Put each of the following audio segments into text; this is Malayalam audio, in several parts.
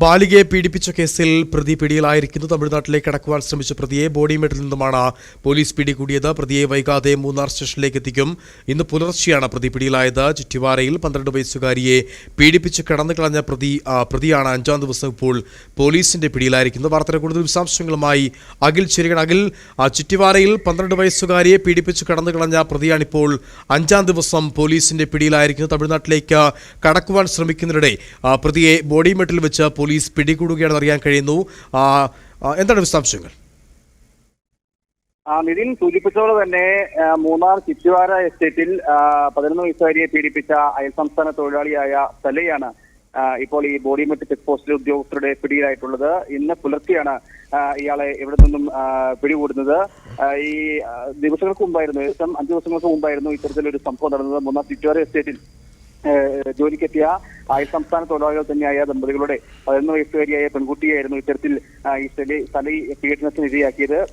ബാലികയെ പീഡിപ്പിച്ച കേസിൽ പ്രതി പിടിയിലായിരിക്കുന്നു. തമിഴ്നാട്ടിലേക്ക് കടക്കുവാൻ ശ്രമിച്ച പ്രതിയെ ബോഡിമെട്ടിൽ നിന്നുമാണ് പോലീസ് പിടികൂടിയത്. പ്രതിയെ വൈകാതെ മൂന്നാർ സ്റ്റേഷനിലേക്ക് എത്തിക്കും. ഇന്ന് പുലർച്ചെയാണ് പ്രതി പിടിയിലായത്. ചുറ്റിവാരയിൽ പന്ത്രണ്ട് വയസ്സുകാരിയെ പീഡിപ്പിച്ച് കടന്നു കളഞ്ഞ പ്രതി പ്രതിയാണ് അഞ്ചാം ദിവസം ഇപ്പോൾ പോലീസിന്റെ പിടിയിലായിരിക്കുന്നത്. വാർത്തയുടെ കൂടുതൽ വിശദാംശങ്ങളുമായി അഖിൽ ചെരുകൺ അഖിൽ ചുറ്റിവാരയിൽ പന്ത്രണ്ട് വയസ്സുകാരിയെ പീഡിപ്പിച്ച് കടന്നു കളഞ്ഞ പ്രതിയാണിപ്പോൾ അഞ്ചാം ദിവസം പോലീസിന്റെ പിടിയിലായിരിക്കുന്നത്. തമിഴ്നാട്ടിലേക്ക് കടക്കുവാൻ ശ്രമിക്കുന്നതിനിടെ പ്രതിയെ ബോഡിമെട്ടിൽ വെച്ച് പോലീസ് പിടികൂടുകയാണെന്ന് അറിയാൻ കഴിയുന്നു. എന്താണ് വിശദാംശങ്ങൾ? നിതിൻ സൂചിപ്പിച്ചതുപോലെ തന്നെ മൂന്നാർ ചിറ്റുവാര എസ്റ്റേറ്റിൽ പതിനൊന്ന് വയസ്സുകാരിയെ പീഡിപ്പിച്ച അയൽ സംസ്ഥാന തൊഴിലാളിയായ സലയാണ് ഇപ്പോൾ ഈ ബോഡിമെട്ട് ചെക്ക് പോസ്റ്റിലെ ഉദ്യോഗസ്ഥരുടെ പിടിയിലായിട്ടുള്ളത്. ഇന്ന് പുലർച്ചെയാണ് ഇയാളെ ഇവിടെ നിന്നും പിടികൂടുന്നത്. ഈ ദിവസങ്ങൾക്ക് മുമ്പായിരുന്നു ഏകദേശം അഞ്ചു ദിവസങ്ങൾക്ക് മുമ്പായിരുന്നു ഇത്തരത്തിലൊരു സംഭവം നടന്നത്. മൂന്നാർ ചിറ്റുവാര എസ്റ്റേറ്റിൽ ജോലിക്കെത്തിയ അയൽ സംസ്ഥാന തൊഴിലാളികൾ തന്നെയായ ദമ്പതികളുടെ പതിനൊന്ന് വയസ്സുകാരിയായ പെൺകുട്ടിയായിരുന്നു ഇത്തരത്തിൽ ഈ സ്ഥലി സ്ഥലി പീഡനത്തിന് ഇരയാക്കിയത്.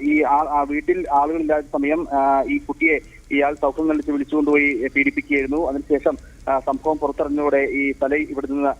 ഈ ആ- വീട്ടിൽ ആളുകളില്ലാത്ത സമയം ഈ കുട്ടിയെ ഇയാൾ സൗഖ്യം കളിച്ച് വിളിച്ചുകൊണ്ടുപോയി പീഡിപ്പിക്കുകയായിരുന്നു. അതിനുശേഷം സംഭവം പുറത്തിറങ്ങിയതോടെ ഈ തലൈ ഇവിടെ നിന്ന്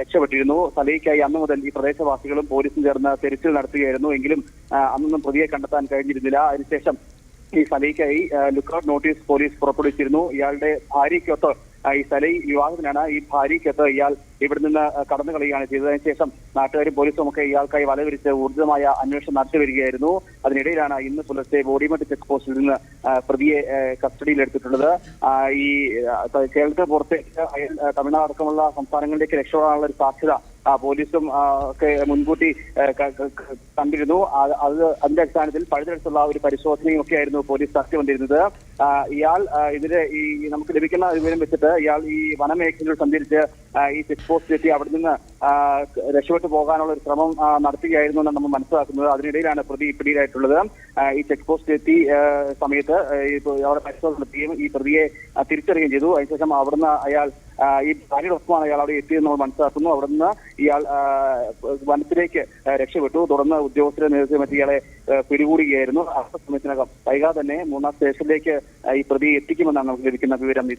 രക്ഷപ്പെട്ടിരുന്നു. തലൈക്കായി അന്ന് മുതൽ ഈ പ്രദേശവാസികളും പോലീസും ചേർന്ന് തെരച്ചിൽ നടത്തുകയായിരുന്നു. എങ്കിലും അന്നൊന്നും പ്രതിയെ കണ്ടെത്താൻ കഴിഞ്ഞിരുന്നില്ല. അതിനുശേഷം ഈ സലൈക്കായി ലുക്കൌട്ട് നോട്ടീസ് പോലീസ് പുറപ്പെടുവിച്ചിരുന്നു. ഇയാളുടെ ഭാര്യയ്ക്കൊത്ത് ഈ സലൈ വിവാഹത്തിനാണ് ഈ ഭാര്യയ്ക്കൊത്ത് ഇയാൾ ഇവിടെ നിന്ന് കടന്നു കളയുകയാണ് ചെയ്തതിനു ശേഷം നാട്ടുകാരും പോലീസും ഒക്കെ ഇയാൾക്കായി വലവിരിച്ച് ഊർജിതമായ അന്വേഷണം നടത്തി വരികയായിരുന്നു. അതിനിടയിലാണ് ഇന്ന് പുലർച്ചെ ബോഡിമെട്ട് ചെക്ക് പോസ്റ്റിൽ നിന്ന് പ്രതിയെ കസ്റ്റഡിയിലെടുത്തിട്ടുള്ളത് ഈ കേരളത്തിന് പുറത്തേക്ക് തമിഴ്നാട് അടക്കമുള്ള സംസ്ഥാനങ്ങളിലേക്ക് രക്ഷപ്പെടാനുള്ള ഒരു സാധ്യത പോലീസും ഒക്കെ മുൻകൂട്ടി കണ്ടിരുന്നു. അത് അതിന്റെ അടിസ്ഥാനത്തിൽ പഴുതടുത്തുള്ള ഒരു പരിശോധനയും ഒക്കെ ആയിരുന്നു പോലീസ് നടത്തി വന്നിരുന്നത്. ഇയാൾ ഇതിന്റെ ഇതിന് ഈ നമുക്ക് ലഭിക്കുന്ന വിവരം വെച്ചിട്ട് ഇയാൾ ഈ വനമേഖലയിൽ സഞ്ചരിച്ച് ഈ ചെക്ക് പോസ്റ്റിലെത്തി അവിടെ നിന്ന് രക്ഷപ്പെട്ടു പോകാനുള്ള ഒരു ശ്രമം നടത്തുകയായിരുന്നു എന്നാണ് നമ്മൾ മനസ്സിലാക്കുന്നത്. അതിനിടയിലാണ് പ്രതി പിടിയിലായിട്ടുള്ളത്. ഈ ചെക്ക് പോസ്റ്റ് എത്തി സമയത്ത് അവിടെ പരിശോധന നടത്തുകയും ഈ പ്രതിയെ തിരിച്ചറിയുകയും ചെയ്തു. അതിനുശേഷം അവിടുന്ന് അയാൾ ഈ ഭാര്യയോടൊപ്പമാണ് അയാൾ അവിടെ എത്തിയെന്ന് നമ്മൾ മനസ്സിലാക്കുന്നു. അവിടുന്ന് ഇയാൾ വനത്തിലേക്ക് രക്ഷപ്പെട്ടു. തുടർന്ന് ഉദ്യോഗസ്ഥരെ നേതൃത്വം മറ്റു ഇയാളെ പിടികൂടുകയായിരുന്നു. അടുത്ത സമയത്തിനകം വൈകാതെ തന്നെ മൂന്നാം സ്റ്റേഷനിലേക്ക് ഈ പ്രതിയെ എത്തിക്കുമെന്നാണ് നമുക്ക് ലഭിക്കുന്ന വിവരം.